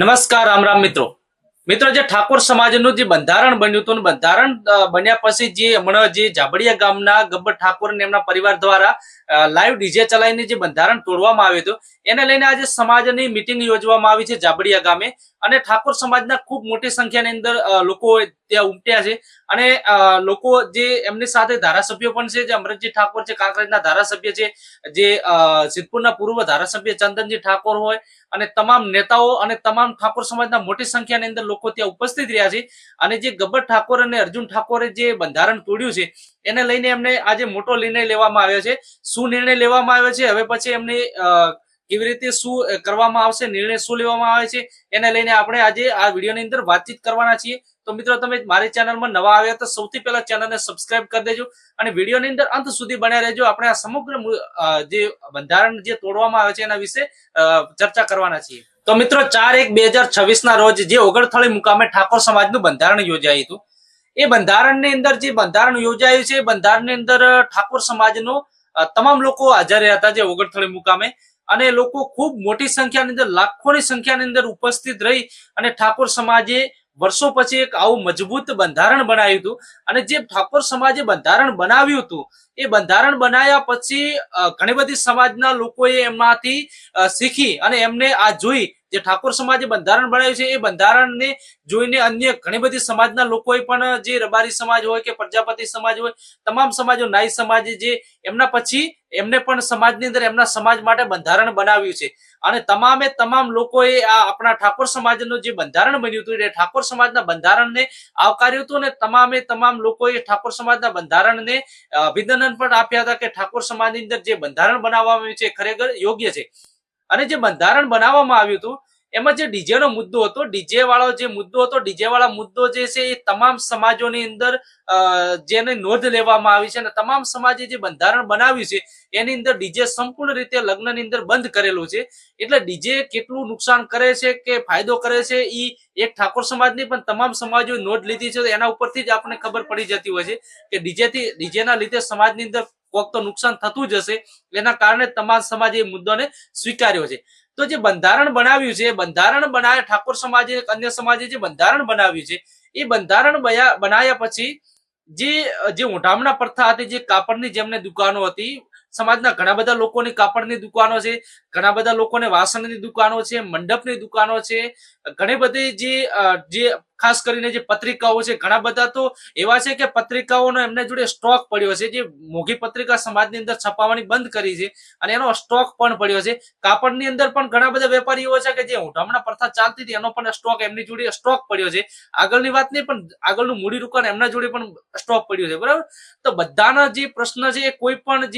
નમસ્કાર, રામ રામ મિત્રો. મિત્રો જે ઠાકોર સમાજનું જે બંધારણ બન્યું હતું બંધારણ બન્યા પછી જે હમણાં જે જાબડિયા ગામના ગબ્બર ઠાકોર અને એમના પરિવાર દ્વારા લાઈવ ડીજે ચલાવીને જે બંધારણ તોડવામાં આવ્યું હતું, એને લઈને આજે સમાજની મિટિંગ યોજવામાં આવી છે જાબડિયા ગામે. અને ઠાકોર સમાજના ખૂબ મોટી સંખ્યાની અંદર લોકો ત્યાં ઉમટ્યા છે. અને લોકો જે એમની સાથે ધારાસભ્યો પણ છે, જે અમરતજી ઠાકોર છે, કાંકરેજના ધારાસભ્ય છે, જે સિદ્ધપુરના પૂર્વ ધારાસભ્ય ચંદનજી ઠાકોર હોય, અને તમામ નેતાઓ અને તમામ ઠાકોર સમાજના મોટી સંખ્યાની અંદર લોકો ત્યાં ઉપસ્થિત રહ્યા છે. અને જે ગબ્બર ઠાકોર અને અર્જુન ઠાકોરે જે બંધારણ તોડ્યું છે, એને લઈને એમને આજે મોટો નિર્ણય લેવામાં આવ્યો છે. શું નિર્ણય લેવામાં આવ્યો છે? હવે પછી એમને કેવી રીતે શું કરવામાં આવશે, નિર્ણય શું લેવામાં આવે છે, એને લઈને આપણે આજે આ વિડીયોની અંદર વાતચીત કરવાના છીએ. તો મિત્રો, તમે મારી ચેનલમાં નવા આવ્યા તો સૌથી પહેલા ચેનલને સબસ્ક્રાઇબ કરી દેજો અને વિડીયોની અંદર અંત સુધી બન્યા રહેજો. આપણે આ સમગ્ર જે બંધારણ જે તોડવામાં આવે છે એના વિશે ચર્ચા કરવાના છીએ. તો મિત્રો, ચાર એક બે હજાર છવ્વીસ ના રોજ જે ઓગણથળી મુકામે ઠાકોર સમાજનું બંધારણ યોજાયું હતું. એ બંધારણની અંદર જે બંધારણ યોજાયું છે, એ બંધારણની અંદર ઠાકોર સમાજનો તમામ લોકો હાજર રહ્યા હતા જે ઓગણથળી મુકામે. અને લોકો ખૂબ મોટી સંખ્યાની અંદર, લાખોની સંખ્યાની અંદર ઉપસ્થિત રહી અને ઠાકોર સમાજે વર્ષો પછી એક આવું મજબૂત બંધારણ બનાવ્યું હતું. અને જે ઠાકોર સમાજે બંધારણ બનાવ્યું હતું એ બંધારણ બનાવ્યા પછી ઘણી બધી સમાજના લોકોએ એમાંથી શીખી અને એમને આ જોઈ જે ઠાકોર સમાજે બંધારણ બનાવ્યું છે એ બંધારણને જોઈને અન્ય ઘણી બધી સમાજના લોકોએ પણ જે રબારી સમાજ હોય કે પ્રજાપતિ સમાજ હોય તમામ સમાજો નાઈ સમાજે જે એમના પછી એમને પણ સમાજની અંદર એમના સમાજ માટે બંધારણ બનાવ્યું છે. અને તમામે તમામ લોકોએ આ આપણા ઠાકોર સમાજનું જે બંધારણ બન્યું હતું એ ઠાકોર સમાજના બંધારણને આવકાર્યું હતું અને તમામે તમામ લોકોએ ઠાકોર સમાજના બંધારણને અ, અભિનંદન પણ આપ્યા હતા કે ઠાકોર સમાજની અંદર જે બંધારણ બનાવવામાં આવ્યું છે ખરેખર યોગ્ય છે. અને જે બંધારણ બનાવવામાં આવ્યું હતું એમાં જે ડીજે નો મુદ્દો હતો, ડીજે વાળો જે મુદ્દો હતો, ડીજે વાળા મુદ્દો જે છે એ તમામ સમાજોની અંદર જેને નોંધ લેવામાં આવી છે અને તમામ સમાજે જે બંધારણ બનાવ્યું છે, એની અંદર ડીજે સંપૂર્ણ રીતે લગ્નની અંદર બંધ કરેલું છે. એટલે ડીજે કેટલું નુકસાન કરે છે કે ફાયદો કરે છે એ એક ઠાકોર સમાજની પણ તમામ સમાજોએ નોંધ લીધી છે. એના ઉપરથી જ આપણને ખબર પડી જતી હોય છે કે ડીજેથી, ડીજેના લીધે સમાજની અંદર કોક તો નુકસાન થતું જ હશે. એના કારણે તમામ સમાજે એ મુદ્દાને સ્વીકાર્યો છે. તો જે બંધારણ બનાવ્યું છે બંધારણ બનાવ્યા ઠાકોર સમાજે અન્ય સમાજે જે બંધારણ બનાવ્યું છે, એ બંધારણ બનાવ્યા પછી જે જે ઊંઢામણા પ્રથા હતી, જે કાપડની જેમને દુકાનો હતી, સમાજના ઘણા બધા લોકોની કાપડની દુકાનો છે ઘણા બધા લોકોને વાસણની દુકાનો છે, મંડપની દુકાનો છે, ઘણી બધી જે જે ખાસ કરીને જે પત્રિકાઓ છે, ઘણા બધા તો એવા છે કે પત્રિકાઓનો એમને જોડે સ્ટોક પડ્યો છે, જે મોઘી પત્રિકા સમાજની અંદર છપાવવાની બંધ કરી છે અને એનો સ્ટોક પણ પડ્યો છે. કાપડની અંદર પણ ઘણા બધા વેપારીઓ છે કે જે ઊંઢામણા પ્રથા ચાલતી હતી, એનો પણ સ્ટોક એમની જોડે સ્ટોક પડ્યો છે. આગળની વાત નહીં, પણ આગળનું મૂડી રોકાણ એમના જોડે પણ સ્ટોક પડ્યો છે, બરાબર? તો બધાના જે પ્રશ્ન છે, એ કોઈ પણ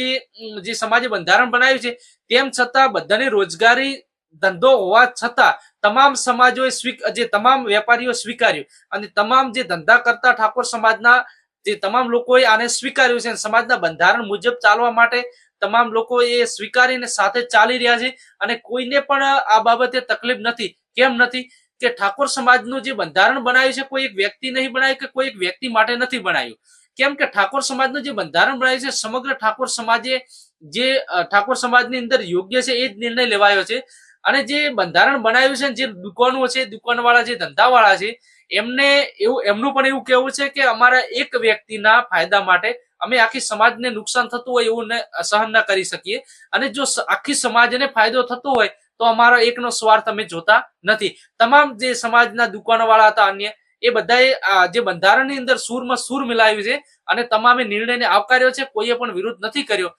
જે સમાજે બંધારણ બનાવ્યું છે, તેમ છતાં બધાની રોજગારી ધંધો હોવા છતાં તમામ સમાજોએ જે તમામ વેપારીઓ સ્વીકાર્યું અને તમામ જે ધંધા કરતા ઠાકોર સમાજના, જે તમામ લોકોએ આને સ્વીકાર્યું છે સમાજના બંધારણ મુજબ ચાલવા માટે તમામ લોકો એ સ્વીકારીને સાથે ચાલી રહ્યા છે અને કોઈને પણ આ બાબતે તકલીફ નથી. કેમ નથી? કે ઠાકોર સમાજનું જે બંધારણ બનાવ્યું છે કોઈ એક વ્યક્તિ નહીં બનાવ્યું કે કોઈ એક વ્યક્તિ માટે નથી બનાવ્યું. કેમ કે ઠાકોર સમાજનું જે બંધારણ બનાવ્યું છે સમગ્ર ઠાકોર સમાજે જે ઠાકોર સમાજની અંદર યોગ્ય છે એ જ નિર્ણય લેવાયો છે. અને જે બંધારણ બનાવ્યું છે જે દુકાનો છે, દુકાનવાળા જે ધંધાવાળા છે, એમને એવું, એમનું પણ એવું કેવું છે કે અમારા એક વ્યક્તિના ફાયદા માટે અમે આખી સમાજને નુકસાન થતું હોય એવું સહન ન કરી શકીએ. અને જો આખી સમાજને ફાયદો થતો હોય તો અમારો એકનો સ્વાર્થ અમે જોતા નથી. તમામ જે સમાજના દુકાનવાળા હતા, અન્ય, એ બધાએ જે બંધારણની અંદર સૂરમાં સૂર મિલાવ્યું છે અને તમામે નિર્ણયને આવકાર્યો છે, કોઈએ પણ વિરોધ નથી કર્યો.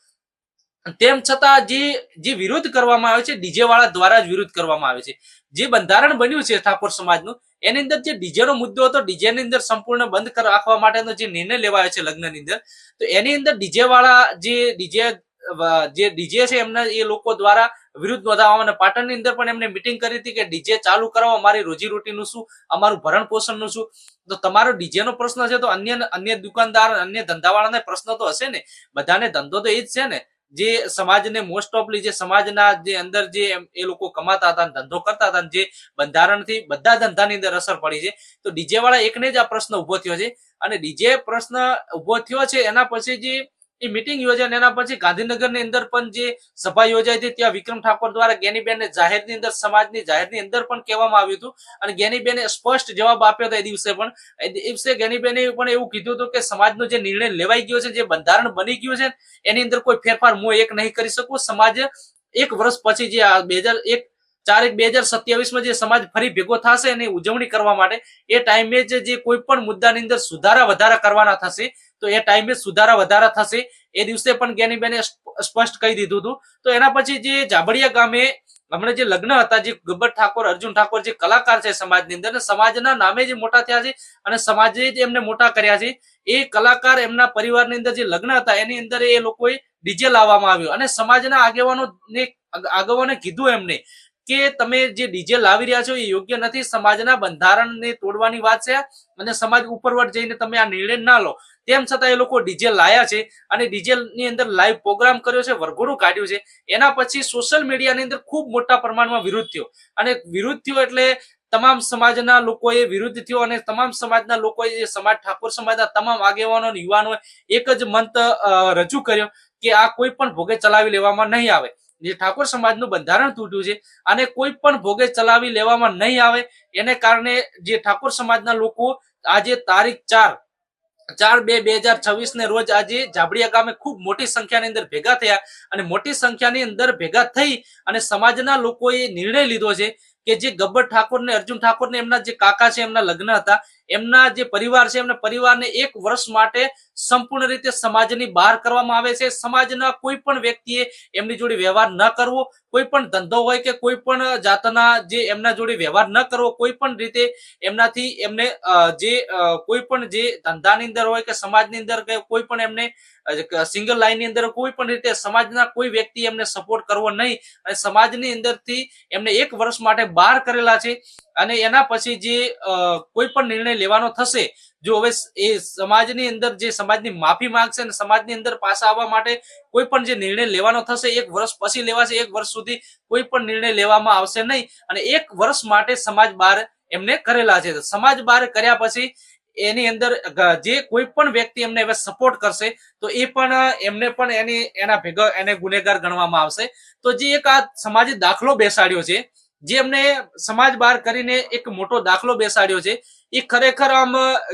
તેમ છતાં જે જે વિરોધ કરવામાં આવે છે, ડીજે વાળા દ્વારા જ વિરોધ કરવામાં આવે છે. જે બંધારણ બન્યું છે ઠાકોર સમાજનું, એની અંદર જે ડીજેનો મુદ્દો હતો, ડીજેની અંદર સંપૂર્ણ બંધ રાખવા માટેનો જે નિર્ણય લેવાયો છે લગ્નની અંદર, તો એની અંદર ડીજે વાળા જે ડીજે જે ડીજે છે એમના એ લોકો દ્વારા વિરુદ્ધ નોંધાવવા અને પાટણની અંદર પણ એમને મિટિંગ કરી હતી કે ડીજે ચાલુ કરાવો અમારી રોજીરોટીનું શું, અમારું ભરણ પોષણનું શું. તો તમારો ડીજેનો પ્રશ્ન છે તો અન્ય અન્ય દુકાનદાર, અન્ય ધંધાવાળાને પ્રશ્ન તો હશે ને. બધાને ધંધો તો એ જ છે ને. જે સમાજને મોસ્ટ ઓફલી જે સમાજના જે અંદર જે એ લોકો કમાતા હતા ધંધો કરતા હતા જે બંધારણથી બધા ધંધાની અંદર અસર પડી છે, તો ડીજે વાળા એકને જ આ પ્રશ્ન ઊભો થયો છે. અને ડીજે પ્રશ્ન ઊભો થયો છે એના પછી જે એ મિટિંગ યોજાઈ એના પછી ગાંધીનગરની અંદર પણ જે સભા યોજાઈ હતી, ત્યાં વિક્રમ ઠાકોર દ્વારા જ્ઞાનીબેનને જાહેરની અંદર, સમાજની જાહેરની અંદર પણ કહેવામાં આવ્યું હતું. અને જ્ઞાનીબેને સ્પષ્ટ જવાબ આપ્યો હતો એ દિવસે પણ. એ દિવસે જ્ઞાનીબેને પણ એવું કીધું હતું કે સમાજનો જે નિર્ણય લેવાઈ ગયો છે, જે બંધારણ બની ગયું છે, એની અંદર કોઈ ફેરફાર હું એક નહીં કરી શકું. સમાજ એક વર્ષ પછી જે બે હજાર એક ચાર એક બે હજાર સત્યાવીસમાં જે સમાજ ફરી ભેગો થશે એની ઉજવણી કરવા માટે, એ ટાઈમે જ કોઈ પણ મુદ્દાની અંદર સુધારા વધારા કરવાના થશે, તો એ ટાઈમે સુધારા વધારા થશે. એ દિવસે પણ જ્ઞાનીબેને સ્પષ્ટ કહી દીધું હતું. તો એના પછી જે જાબડિયા ગામે હમણાં જે લગ્ન હતા, જે ગબ્બર ઠાકોર, અર્જુન ઠાકોર જે કલાકાર છે સમાજની અંદર સમાજના નામે જે મોટા થયા છે અને સમાજે જ એમને મોટા કર્યા છે, એ કલાકાર એમના પરિવારની અંદર જે લગ્ન હતા, એની અંદર એ લોકોએ ડીજે લાવવામાં આવ્યું. અને સમાજના આગેવાનો આગેવાને કીધું એમને કે તમે જે ડીજે લાવી રહ્યા છો એ યોગ્ય નથી. સમાજના બંધારણને તોડવાની વાત છે અને સમાજ ઉપરવટ જઈને તમે આ નિર્ણય ના લો. તેમ છતાં એ લોકો ડીજે લાયા છે અને ડીજે ની અંદર લાઈવ પ્રોગ્રામ કર્યો છે, વરઘોડું કાઢ્યું છે. એના પછી સોશિયલ મીડિયાની અંદર ખૂબ મોટા પ્રમાણમાં વિરોધ થયો. અને વિરોધ થયો એટલે તમામ સમાજના લોકોએ વિરુદ્ધ થયો અને તમામ સમાજના લોકોએ સમાજ, ઠાકોર સમાજના તમામ આગેવાનો યુવાનોએ એક જ મંત રજૂ કર્યો કે આ કોઈ પણ ભોગે ચલાવી લેવામાં નહીં આવે. જે ઠાકોર સમાજનું બંધારણ તૂટ્યું છે અને કોઈ પણ ભોગે ચલાવી લેવામાં નહીં આવે, એને કારણે જે ઠાકોર સમાજના લોકો આજે તારીખ ચાર ચાર બે બે હજાર છવ્વીસ ને રોજ આજે જાબડિયા ગામે ખૂબ મોટી સંખ્યાની અંદર ભેગા થયા અને મોટી સંખ્યાની અંદર ભેગા થઈ અને સમાજના લોકોએ નિર્ણય લીધો છે કે જે ગબ્બર ઠાકોર ને અર્જુન ઠાકોર ને એમના જે કાકા છે એમના લગ્ન હતા એમના જે પરિવાર છે, એમના પરિવારને એક વર્ષ માટે સંપૂર્ણ રીતે સમાજની બહાર કરવામાં આવે છે. સમાજના કોઈ પણ વ્યક્તિએ એમની જોડે વ્યવહાર ન કરવો, કોઈ પણ ધંધો હોય કે કોઈ પણ જાતના જે એમના જોડે વ્યવહાર ન કરવો, કોઈ પણ રીતે એમનાથી એમને જે કોઈ પણ જે ધંધાની અંદર હોય કે સમાજની અંદર કે કોઈ પણ એમને સિંગલ લાઈનની અંદર કોઈ પણ રીતે સમાજના કોઈ વ્યક્તિ એમને સપોર્ટ કરવો નહીં અને સમાજની અંદરથી એમને એક વર્ષ માટે બહાર કરેલા છે અને એના પછી જે કોઈ પણ નિર્ણય લેવાનો થશે. જો હવે એ સમાજની અંદર જે સમાજની માફી માંગશે અને સમાજની અંદર પાછા આવવા માટે કોઈ પણ જે નિર્ણય લેવાનો થશે, એક વર્ષ પછી લેવાશે, એક વર્ષ સુધી કોઈ પણ નિર્ણય લેવામાં આવશે નહીં. અને એક વર્ષ માટે સમાજ બહાર એમને કરેલા છે. સમાજ બહાર કર્યા પછી એની અંદર જે કોઈ પણ વ્યક્તિ એમને હવે સપોર્ટ કરશે, તો એ પણ, એમને પણ એની, એના ભેગા, એને ગુનેગાર ગણવામાં આવશે. તો જે એક આ સમાજે દાખલો બેસાડ્યો છે, જે એમને સમાજ બહાર કરીને એક મોટો દાખલો બેસાડ્યો છે એ ખરેખર આમ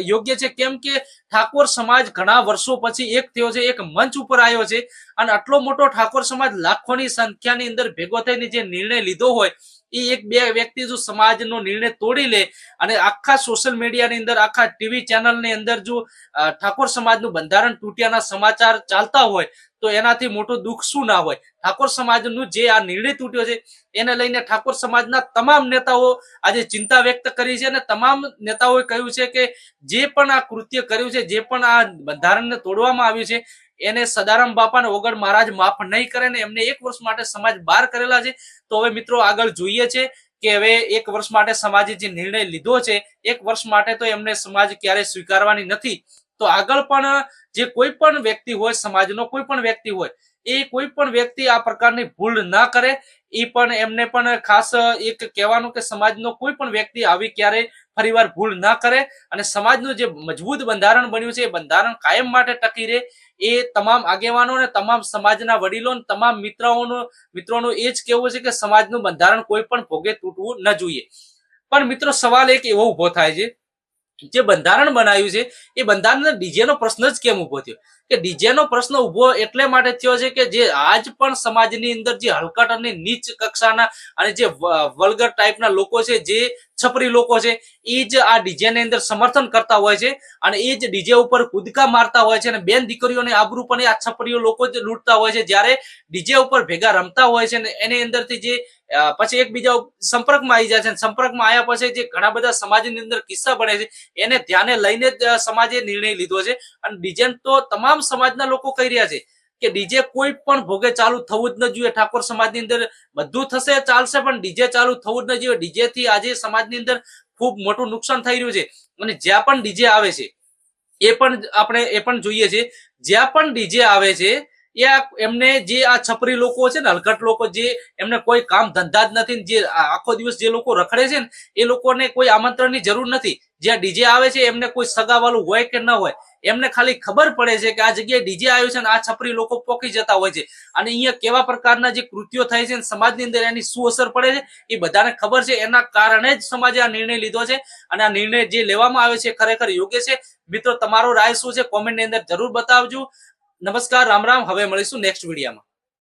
યોગ્ય છે. કેમ કે ઠાકોર સમાજ ઘણા વર્ષો પછી એક થયો છે, એક મંચ ઉપર આવ્યો છે અને આટલો મોટો ઠાકોર સમાજ લાખોની સંખ્યાની અંદર ભેગો થઈને જે નિર્ણય લીધો હોય એ એક બે વ્યક્તિ જો સમાજનો નિર્ણય તોડી લે અને આખા સોશિયલ મીડિયાની અંદર, આખા ટીવી ચેનલની અંદર જો ઠાકોર સમાજનું બંધારણ તૂટ્યાના સમાચાર ચાલતા હોય તો એનાથી મોટું દુઃખ શું ના હોય? ઠાકોર સમાજનું જે આ નિર્ણય તૂટ્યો છે, એને લઈને ઠાકોર સમાજના તમામ નેતાઓ આજે ચિંતા વ્યક્ત કરી છે અને તમામ નેતાઓએ કહ્યું છે કે જે પણ આ કૃત્ય કર્યું છે, જે પણ આ બંધારણને તોડવામાં આવ્યું છે, એને સદારામ બાપાને ઓગળ મહારાજ માફ નહીં કરે ને એમને એક વર્ષ માટે સમાજ બહાર કરેલા છે. તો હવે મિત્રો આગળ જોઈએ છે કે હવે એક વર્ષ માટે સમાજે જે નિર્ણય લીધો છે, એક વર્ષ માટે તો એમને સમાજ ક્યારે સ્વીકારવાની નથી. તો આગળ પણ જે કોઈ પણ વ્યક્તિ હોય, સમાજનો કોઈ પણ વ્યક્તિ હોય, એ કોઈ પણ વ્યક્તિ આ પ્રકારની ભૂલ ના કરે. એ પણ એમને પણ ખાસ એક કહેવાનું કે સમાજનો કોઈ પણ વ્યક્તિ આવી ક્યારે ફરીવાર ભૂલ ના કરે અને સમાજનું જે મજબૂત બંધારણ બન્યું છે, એ બંધારણ કાયમ માટે ટકી રહે. એ તમામ આગેવાનો અને તમામ સમાજના વડીલો તમામ મિત્રોનો, મિત્રોનું એ જ કહેવું છે કે સમાજનું બંધારણ કોઈ પણ ભોગે તૂટવું ન જોઈએ. પણ મિત્રો, સવાલ એક એવો ઊભો થાય છે. જે બંધારણ બનાવ્યું છે, એ બંધારણ ડીજે નો પ્રશ્ન જ કેમ ઊભો થયો? કે ડીજેનો પ્રશ્ન ઊભો એટલે માટે થયો છે કે જે આજ પણ સમાજની અંદર જે હલકટ અને નીચ કક્ષાના અને જે વલગર ટાઈપના લોકો છે, જે છપરી લોકો છે, એ જ આ ડીજેની અંદર સમર્થન કરતા હોય છે અને એ જ ડીજે ઉપર કૂદકા મારતા હોય છે અને બેન દીકરીઓને આબરૂ પણ આ છપરીઓ લોકો જ લૂંટતા હોય છે. જ્યારે ડીજે ઉપર ભેગા રમતા હોય છે અને એની અંદરથી જે પછી એકબીજા સંપર્કમાં આવી જાય છે. સંપર્કમાં આવ્યા પછી જે ઘણા બધા સમાજની અંદર કિસ્સા બને છે, એને ધ્યાને લઈને જ સમાજે નિર્ણય લીધો છે. અને ડીજે તો તમામ સમાજના લોકો કહી રહ્યા છે કે ડીજે કોઈ પણ ભોગે ચાલુ થવું જ ન જોઈએ. ઠાકોર સમાજની અંદર બધું થશે, ચાલશે, પણ ડીજે ચાલુ થવું જ ન જોઈએ. ડીજે થી આજે સમાજની અંદર ખૂબ મોટું નુકસાન થઈ રહ્યું છે. અને જ્યાં પણ ડીજે આવે છે, એ પણ આપણે એ પણ જોઈએ છે. જ્યાં પણ ડીજે આવે છે એ એમને જે આ છપરી લોકો છે ને, હલકટ લોકો જે એમને કોઈ કામ ધંધા જ નથી જે આખો દિવસ જે લોકો રખડે છે ને, એ લોકોને કોઈ આમંત્રણની જરૂર નથી. જ્યાં ડીજે આવે છે, એમને કોઈ સગાવાલું હોય કે ન હોય, એમને ખાલી ખબર પડે છે કે આ જગ્યાએ ડીજે આવ્યું છે અને આ છપરી લોકો પોકી જતા હોય છે. અને અહીંયા કેવા પ્રકારના જે કૃત્યો થાય છે સમાજની અંદર એની શું અસર પડે છે, એ બધાને ખબર છે. એના કારણે જ સમાજે આ નિર્ણય લીધો છે. અને આ નિર્ણય જે લેવામાં આવ્યો છે ખરેખર યોગ્ય છે. મિત્રો, તમારો રાય શું છે? કોમેન્ટની અંદર જરૂર બતાવજો. નમસ્કાર રામ રામ. હવે મળીશું નેક્સ્ટ વિડીયોમાં